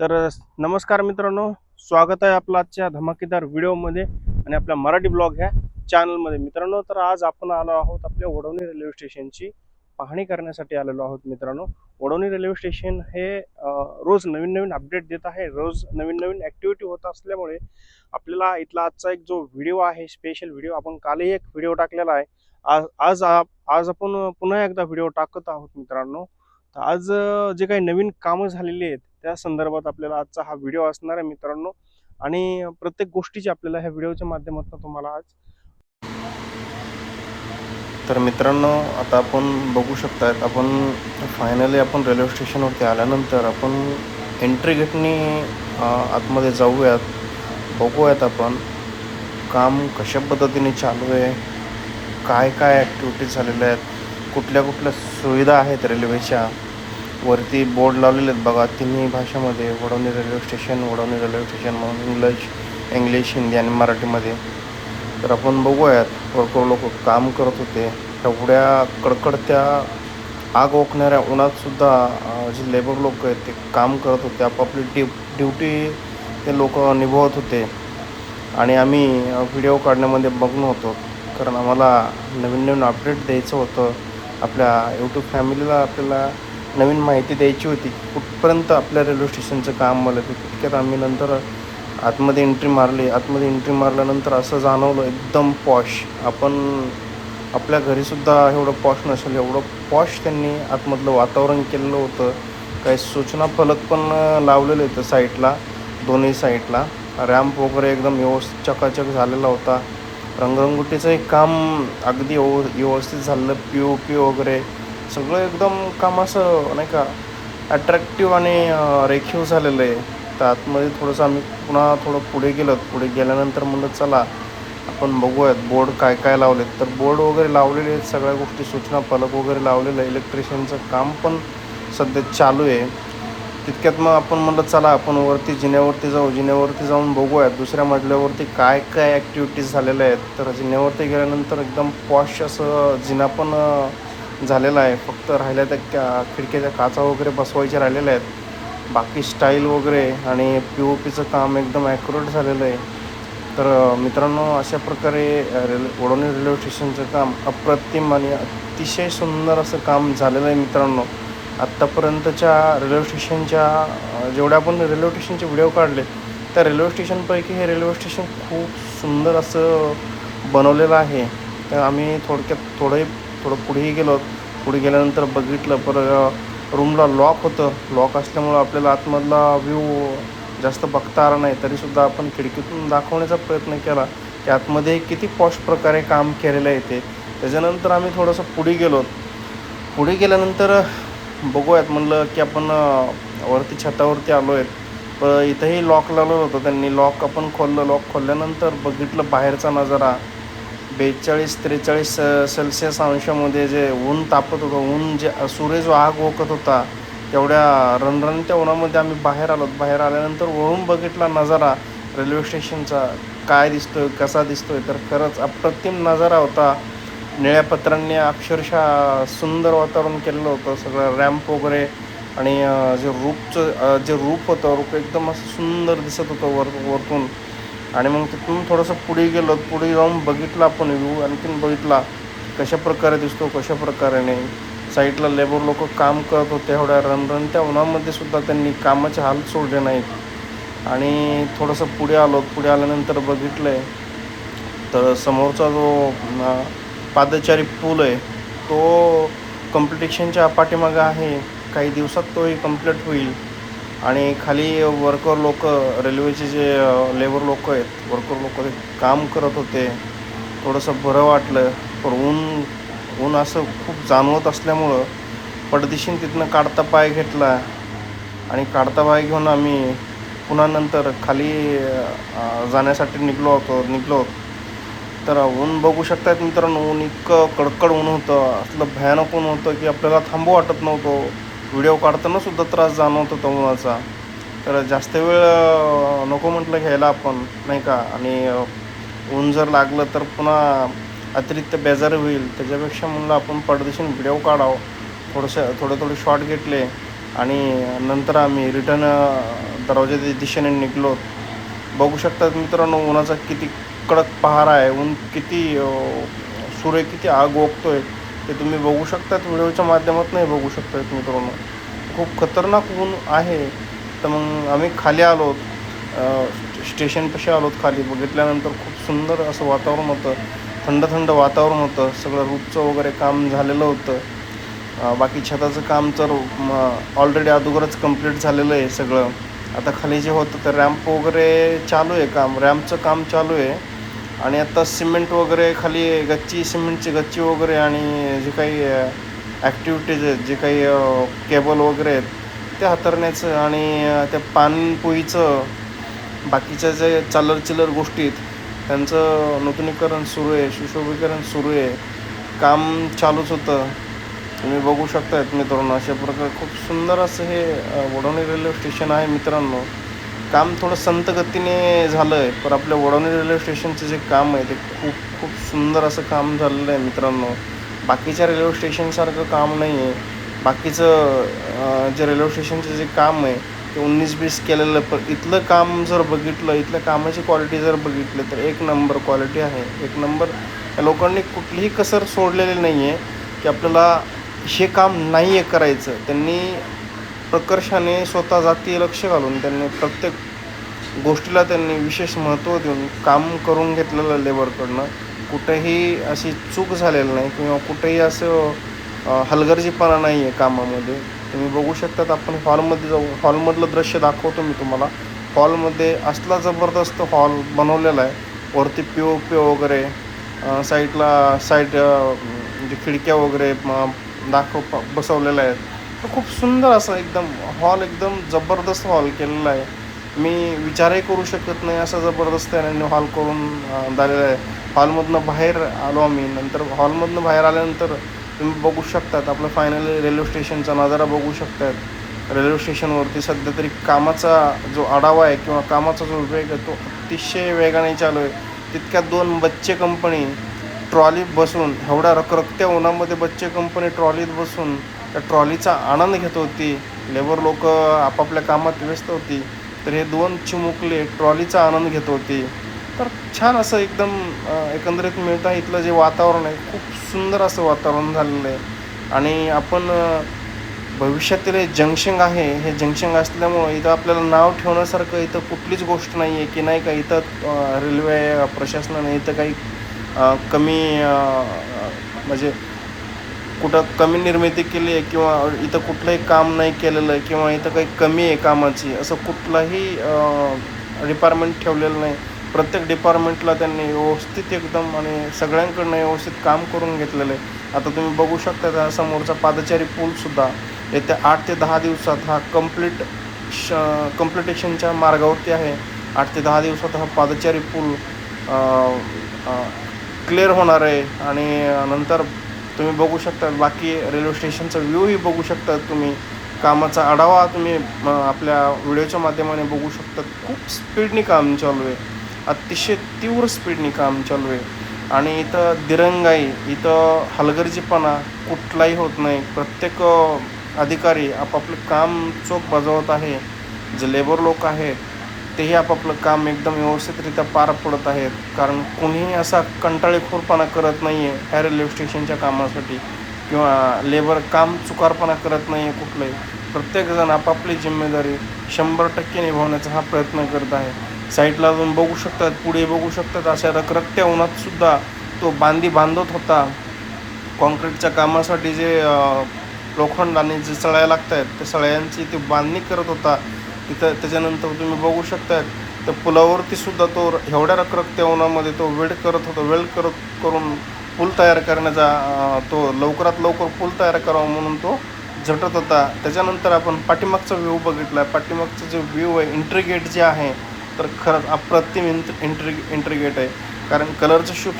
तर नमस्कार मित्रांनो स्वागत आहे आपलं आजच्या धमाकेदार व्हिडिओमध्ये आणि आपल्या मराठी ब्लॉग ह्या चॅनलमध्ये. मित्रांनो तर आज आपण आलो आहोत आपल्या वडवणी रेल्वे स्टेशनची पाहणी करण्यासाठी आलेलो आहोत मित्रांनो. वडवणी रेल्वे स्टेशन हे रोज नवीन नवीन अपडेट देत आहे. रोज नवीन नवीन ॲक्टिव्हिटी होत असल्यामुळे आपल्याला इथला आजचा एक जो व्हिडिओ आहे स्पेशल व्हिडिओ आपण कालही एक व्हिडिओ टाकलेला आहे. आज आज आप- आज आपण पुन्हा एकदा व्हिडिओ टाकत आहोत मित्रांनो. तर आज जे काही नवीन कामं झालेली आहेत त्या संदर्भात आपल्याला आजचा हा व्हिडिओ असणार आहे मित्रांनो. आणि प्रत्येक गोष्टीची आपल्याला ह्या व्हिडिओच्या माध्यमातून तुम्हाला आज तर मित्रांनो आता आपण बघू शकतात आपण फायनली आपण रेल्वे स्टेशनवरती आल्यानंतर आपण एंट्री गेटनी आतमध्ये जाऊयात बघूयात आपण काम कशा पद्धतीने चालू आहे काय काय ॲक्टिव्हिटीज झालेल्या आहेत कुठल्या कुठल्या सुविधा आहेत रेल्वेच्या वरती बोर्ड लावलेले आहेत. बघा तिन्ही भाषेमध्ये Vadvani railway station Vadvani railway station म्हणून इंग्लिश इंग्लिश हिंदी आणि मराठीमध्ये. तर आपण बघूयात भरपूर लोक काम करत होते. एवढ्या कडकडत्या आग ओकणाऱ्या उन्हातसुद्धा जे लेबर लोक आहेत ते काम करत होते. आपापली ड्यू ड्युटी ते लोक निभवत होते. आणि आम्ही व्हिडिओ काढण्यामध्ये मग्न होतो. कारण आम्हाला नवीन नवीन अपडेट द्यायचं होतं. आपल्या यूट्यूब फॅमिलीला आपल्याला नवीन माहिती द्यायची होती. कुठपर्यंत आपल्या रेल्वे स्टेशनचं काम मला ते तितक्यात आम्ही नंतर आतमध्ये एंट्री मारली. आतमध्ये एंट्री मारल्यानंतर असं जाणवलं एकदम पॉश आपण आपल्या घरीसुद्धा एवढं पॉश नसेल एवढं पॉश त्यांनी आतमधलं वातावरण केलेलं होतं. काही सूचना फलक पण लावलेले होते साईडला दोन्ही साईडला रॅम्प वगैरे एकदम व्यवस्थित चकाचक झालेला होता. रंगरंगोटीचं एक काम अगदी व्यवस्थित झालेलं पी ओ पी वगैरे सगळं एकदम काम असं नाही का अट्रॅक्टिव्ह आणि रेखीव झालेलं आहे. तर आतमध्ये थोडंसं आम्ही पुन्हा थोडं पुढे गेलो. पुढे गेल्यानंतर म्हणलं चला आपण बघूयात बोर्ड काय काय लावलेत. तर बोर्ड वगैरे लावलेले आहेत सगळ्या गोष्टी सूचना फलक वगैरे लावलेलं आहे. इलेक्ट्रिशियनचं काम पण सध्या चालू आहे. तितक्यात मग आपण म्हणलं चला आपण वरती जिन्यावरती जाऊ. जिन्यावरती जाऊन बघूयात दुसऱ्या मजल्यावरती काय काय ॲक्टिव्हिटीज झालेल्या आहेत. तर जिन्यावरती गेल्यानंतर एकदम पॉश असं जिना पण झालेला आहे. फक्त राहिल्या त्या का खिडक्याच्या काचा वगैरे बसवायच्या राहिलेल्या आहेत. बाकी स्टाईल वगैरे आणि पी ओ पीचं काम एकदम ॲक्युरेट झालेलं आहे. तर मित्रांनो अशा प्रकारे रेल वडोणी रेल्वे स्टेशनचं काम अप्रतिम आणि अतिशय सुंदर असं काम झालेलं आहे मित्रांनो. आत्तापर्यंतच्या रेल्वे स्टेशनच्या जेवढ्या आपण रेल्वे स्टेशनचे व्हिडिओ काढले त्या रेल्वे स्टेशनपैकी हे रेल्वे स्टेशन खूप सुंदर असं बनवलेलं आहे. तर आम्ही थोडक्यात थोडंही थोडं पुढेही गेलो. पुढे गेल्यानंतर बघितलं पर रूमला लॉक होतं. लॉक असल्यामुळं आपल्याला आतमधला व्ह्यू जास्त बघता आला नाही. तरीसुद्धा आपण खिडकीतून दाखवण्याचा प्रयत्न केला की आतमध्ये किती पॉश प्रकारे काम केलेलं आहे ते. त्याच्यानंतर आम्ही थोडंसं पुढे गेलो. पुढे गेल्यानंतर बघूयात. म्हणलं की आपण वरती छतावरती आलो आहेत पण इथंही लॉक लावलेलं होतं. त्यांनी लॉक आपण खोललं. लॉक खोलल्यानंतर बघितलं बाहेरचा नजारा. बेचाळीस त्रेचाळीस सेल्सिअस अंशामध्ये जे ऊन तापत होतं ऊन जे सूर्य जो आग ओकत होता तेवढ्या रणरणत्या उन्हामध्ये आम्ही बाहेर आलो. बाहेर आल्यानंतर वळून बघितला नजारा रेल्वे स्टेशनचा काय दिसतोय कसा दिसतोय तर खरंच अप्रतिम नजारा होता. निळ्या पत्रांनी अक्षरशः सुंदर वातावरण केलेलं होतं सगळं रॅम्प वगैरे आणि जे रूपचं जे रूप होतं रूप एकदम असं सुंदर दिसत होतं वर वरतून. आणि मग तिथून थोडंसं पुढे गेलो पुढे जाऊन बघितला आपण व्ह्यू आणखीन बघितला कशा प्रकारे दिसतो कशा प्रकारे नाही साईडला लेबर लोक काम करत होते एवढ्या रणरणत्या उन्हामध्ये सुद्धा त्यांनी कामाचे हाल सोडले नाहीत. आणि थोडंसं पुढे आलो पुढे आल्यानंतर बघितलं आहे तर समोरचा जो पादचारी पूल आहे तो कम्पिटिशनच्या पाठीमागं आहे. काही दिवसात तोही कंप्लीट होईल. आणि खाली वर्कर लोक रेल्वेचे जे लेबर लोक आहेत वर्कर लोक ते काम करत होते. थोडंसं बरं वाटलं पण ऊन ऊन असं खूप जाणवत असल्यामुळं पडदिशीन तिथनं काढता पाय घेतला. आणि काढता पाय घेऊन आम्ही पुन्हा नंतर खाली जाण्यासाठी निघलो होतो निघलो तर ऊन बघू शकतात मित्रांनो ऊन इतकं कडकड ऊन होतं असलं भयानक ऊन होतं की आपल्याला थांबू वाटत नव्हतं. व्हिडिओ काढतानासुद्धा त्रास जाणवतो तो उन्हाचा तर जास्त वेळ नको म्हटलं घ्यायला आपण नाही का? आणि ऊन जर लागलं तर पुन्हा अतिरिक्त बेजार होईल. त्याच्यापेक्षा म्हणलं आपण परदेशी व्हिडिओ काढावं. थोडंसं थोडे थोडे शॉर्ट घेतले आणि नंतर आम्ही रिटर्न दरवाजाच्या दिशेने निघलो. बघू शकतात मित्रांनो उन्हाचा किती कडक पहारा आहे. ऊन किती सूर्य किती आग ओकतो आहे ते तुम्ही बघू शकतात व्हिडिओच्या माध्यमातूनही बघू शकतात मित्रांनो. खूप खतरनाक ऊन आहे. तर मग आम्ही खाली आलो. स्टेशनपाशी आलोत खाली. बघितल्यानंतर खूप सुंदर असं वातावरण होतं. थंड थंड वातावरण होतं. सगळं रूपचं वगैरे काम झालेलं होतं. बाकी छताचं काम तर ऑलरेडी अगोदरच कंप्लीट झालेलं आहे सगळं. आता खाली जे होतं तर रॅम्प वगैरे चालू आहे काम. रॅम्पचं काम चालू आहे. आणि आता सिमेंट वगैरे खाली गच्ची सिमेंटची गच्ची वगैरे आणि जे काही ॲक्टिव्हिटीज आहेत जे काही केबल वगैरे आहेत ते हातरण्याचं आणि त्या पाणपोईचं बाकीच्या जे चालर चिलर गोष्टीत त्यांचं नूतनीकरण सुरू आहे सुशोभीकरण सुरू आहे. काम चालूच होतं. तुम्ही बघू शकतायत मित्रांनो अशा प्रकारे खूप सुंदर असं हे अ, वडवणी रेल्वे स्टेशन आहे मित्रांनो. काम थोडं संत गतीने झालं आहे पण आपल्या वडवणी रेल्वे स्टेशनचं जे काम आहे ते खूप खूप सुंदर असं काम झालेलं आहे मित्रांनो. बाकीच्या रेल्वे स्टेशनसारखं काम नाही आहे बाकीचं जे रेल्वे स्टेशनचं जे काम आहे ते उन्नीस बीस केलेलं पण इथलं काम जर बघितलं इथल्या कामाची क्वालिटी जर बघितली तर एक नंबर क्वालिटी आहे. एक नंबर या लोकांनी कुठलीही कसर सोडलेली नाही आहे की आपल्याला हे काम नाही आहे करायचं. त्यांनी प्रकर्षाने स्वतः जाती लक्ष घालून त्यांनी प्रत्येक गोष्टीला त्यांनी विशेष महत्त्व देऊन काम करून घेतलेलं लेबरकडनं कुठेही अशी चूक झालेली नाही किंवा कुठेही असं हलगर्जीपणा नाही आहे कामामध्ये. तुम्ही बघू शकतात आपण हॉलमध्ये जाऊ हॉलमधलं दृश्य दाखवतो मी तुम्हाला. हॉलमध्ये असला जबरदस्त हॉल बनवलेला आहे. वरती पी ओ पी वगैरे साईडला साईड म्हणजे खिडक्या वगैरे दाखव बसवलेल्या आहेत. खूप सुंदर असं एकदम हॉल एकदम जबरदस्त हॉल केलेला आहे. मी विचारही करू शकत नाही असं जबरदस्त त्याने हॉल करून झालेला आहे. हॉलमधनं बाहेर आलो आम्ही. नंतर हॉलमधनं बाहेर आल्यानंतर तुम्ही बघू शकतात आपलं फायनली रेल्वे स्टेशनचा नजारा बघू शकतात. रेल्वे स्टेशनवरती सध्या तरी कामाचा जो आढावा आहे किंवा कामाचा जो वेग आहे तो अतिशय वेगाने चालू आहे. तितक्यात दोन बच्चे कंपनी ट्रॉलीत बसून एवढ्या रखरखत्या उन्हामध्ये बच्चे कंपनी ट्रॉलीत बसून त्या ट्रॉलीचा आनंद घेत होती. लेबर लोक आपापल्या कामात व्यस्त होती. तर हे दोन चिमुकले ट्रॉलीचा आनंद घेत होती. तर छान असं एकदम एकंदरीत मिळतं इथलं जे वातावरण आहे खूप सुंदर असं वातावरण झालेलं आहे. आणि आपण भविष्यातील हे जंक्शन आहे हे जंक्शन असल्यामुळं इथं आपल्याला नाव ठेवण्यासारखं इथं कुठलीच गोष्ट नाही आहे की नाही का इथं रेल्वे प्रशासनाने इथं काही कमी म्हणजे कुठं कमी निर्मिती केली आहे किंवा इथं कुठलंही काम नाही केलेलं आहे किंवा इथं काही कमी आहे कामाची असं कुठलाही डिपार्टमेंट ठेवलेलं नाही. प्रत्येक डिपार्टमेंटला त्यांनी व्यवस्थित एकदम आणि सगळ्यांकडनं व्यवस्थित काम करून घेतलेलं आहे. आता तुम्ही बघू शकता त्या समोरचा पादचारी पूलसुद्धा येत्या आठ ते दहा दिवसात हा कंप्लीट श कम्प्लिटेशनच्या मार्गावरती आहे. आठ ते दहा दिवसात हा पादचारी पूल क्लिअर होणार आहे आणि नंतर तुम्ही बघू शकता बाकी रेल्वे स्टेशनचा व्ह्यूही बघू शकता तुम्ही. कामाचा आढावा तुम्ही आपल्या व्हिडिओच्या माध्यमाने बघू शकता. खूप स्पीडनी काम चालू आहे. अतिशय तीव्र स्पीडनी काम चालू आहे. आणि इथं दिरंगाई इथं हलगर्जीपणा कुठलाही होत नाही. प्रत्येक अधिकारी आपापलं काम चोख बजावत आहे. जे लेबर लोक आहेत तेही आपापलं काम एकदम व्यवस्थितरित्या पार पडत आहेत. कारण कोणीही असा कंटाळेखोरपणा करत नाही आहे ह्या रेल्वे स्टेशनच्या कामासाठी. किंवा लेबर काम चुकारपणा करत नाही आहे कुठलंही. प्रत्येकजण आपापली जिम्मेदारी शंभर टक्के निभावण्याचा हा प्रयत्न करत आहे. साईडला जाऊन बघू शकतात पुढे बघू शकतात. अशा रखरखत्या उन्हातसुद्धा तो बांधी बांधत होता. कॉन्क्रीटच्या कामासाठी जे लोखंड आणि जे सळ्या लागत आहेत त्या सळ्यांची ते बांधणी करत होता. तिथं त्याच्यानंतर तुम्ही बघू शकता तर पुलावरती सुद्धा तो एवढ्या रखरखत्या उन्हामध्ये तो वेल्ड करत होता वेल्ड करत करून पूल तयार करण्याचा तो लवकरात लवकर पूल तयार करावा म्हणून तो झटत होता. त्याच्यानंतर आपण पाठीमागचा व्ह्यू बघितला पाठीमागचं जे व्ह्यू आहे इंट्रीगेट जे आहे तर खरंच अप्रतिम इंट इंट्री इंट्रीगेट आहे. कारण कलरचं शूट